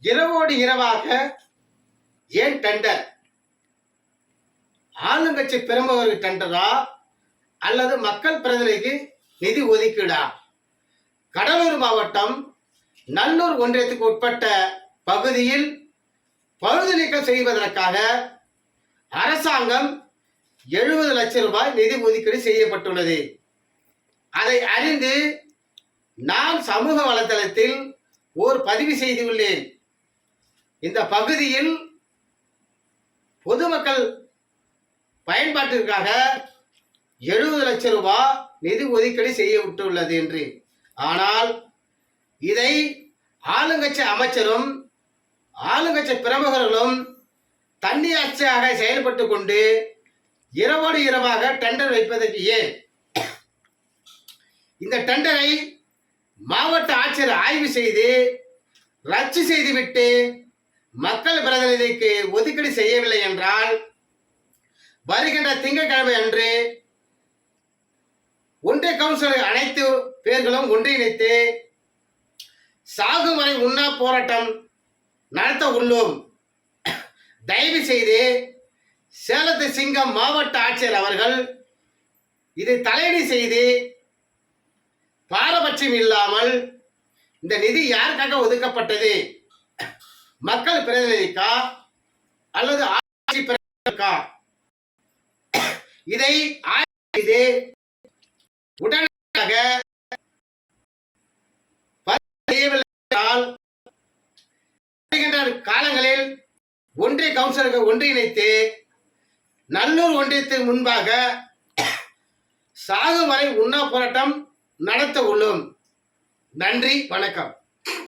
இரவோடு இரவாக ஏன் டெண்டர்? ஆளுங்கட்சி பெரும்பவருக்கு டெண்டரா? அல்லது மக்கள் பிரதிநிதிக்கு நிதி ஒதுக்கீடா? கடலூர் மாவட்டம் நல்லூர் ஒன்றியத்துக்கு உட்பட்ட பகுதியில் பழுது நீக்கம் செய்வதற்காக அரசாங்கம் எழுபது லட்சம் ரூபாய் நிதி ஒதுக்கீடு செய்யப்பட்டுள்ளது. அதை அறிந்து நான் சமூக வலைதளத்தில் ஒரு பதிவு செய்துள்ளேன். இந்த பகுதியில் பொதுமக்கள் பயன்பாட்டிற்காக எழுபது லட்சம் ரூபாய் நிதி ஒதுக்கீடு செய்ய விட்டுள்ளது என்று. ஆனால் இதை ஆளுங்கட்சி அமைச்சரும் ஆளுங்கட்சி பிரமுகர்களும் தன்னியாட்சியாக செயல்பட்டு கொண்டு இரவோடு இரவாக டெண்டர் வைப்பதற்கு ஏன்? இந்த டெண்டரை மாவட்ட ஆட்சியர் ஆய்வு செய்து ரத்து செய்துவிட்டு மக்கள் பிரதிநிதிக்கு ஒதுக்கீடு செய்யவில்லை என்றால் வருகின்ற திங்கட்கிழமை அன்று ஒன்றிய கவுன்சிலர் அனைத்து பேர்களும் ஒன்றிணைத்து சாகும் வரை உண்ணா போராட்டம் நடத்த உள்ளோம். தயவு செய்து சேலத்து சிங்கம் மாவட்ட ஆட்சியர் அவர்கள் இதை தலையீடு செய்து பாரபட்சம் இல்லாமல் இந்த நிதி யாருக்காக ஒதுக்கப்பட்டது? மக்கள் பிரதிநிதிக்கா அல்லது ஆட்சி பிரதிநிதிக்கா? இதை ஆய்வு செய்து உடனடியாக காலங்களில் ஒன்றிய கவுன்சிலர்கள் ஒன்றிணைத்து நல்லூர் ஒன்றியத்திற்கு முன்பாக சாகும் வரை உண்ணா போராட்டம் நடத்த உள்ளோம். நன்றி வணக்கம்.